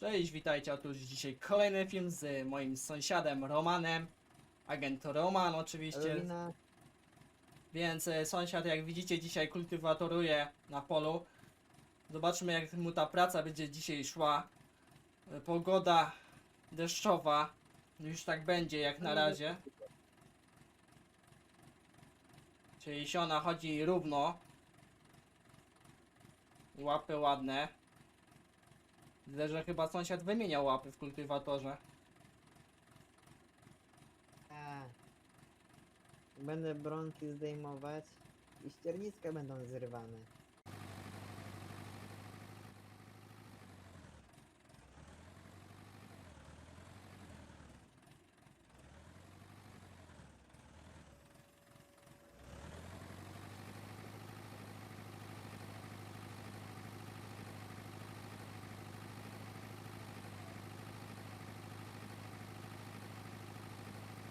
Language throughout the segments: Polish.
Cześć, witajcie. Otóż dzisiaj kolejny film z moim sąsiadem Romanem. Agent Roman oczywiście. Ewelina, Więc e, sąsiad, jak widzicie, dzisiaj kultywatoruje na polu. Zobaczmy, jak mu ta praca będzie dzisiaj szła. E, Pogoda deszczowa. Już tak będzie jak na razie. Czyli siona chodzi równo. Łapy ładne. Widzę, że chyba sąsiad wymieniał łapy w kultywatorze. a, będę bronki zdejmować i ścierniska będą zrywane.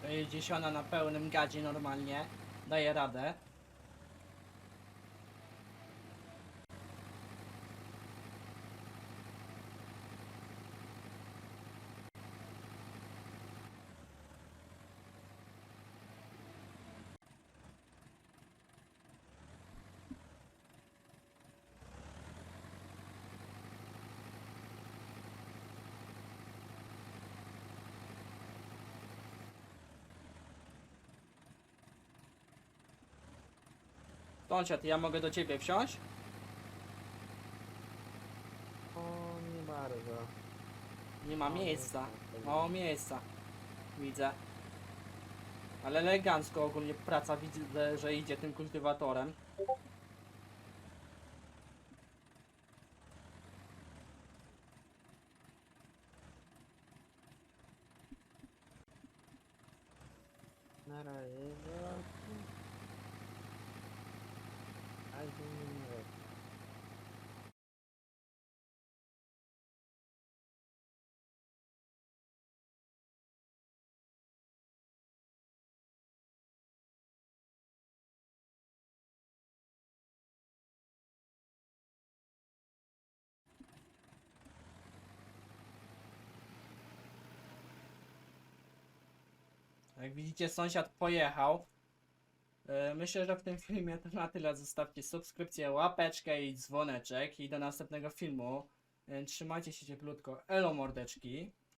To jedzie siona na pełnym gadzie normalnie. Daje radę. Sąsiad, ja mogę do ciebie wsiąść? O, nie bardzo. Nie ma miejsca. Mało miejsca. Widzę. Ale elegancko ogólnie praca widzę, że idzie tym kultywatorem. Na razie, no. Ale to nie nawet. Jak widzicie, sąsiad pojechał. E, Myślę, że w tym filmie to na tyle. Zostawcie subskrypcję, łapeczkę i dzwoneczek. I do następnego filmu. E, Trzymajcie się cieplutko. Elo mordeczki.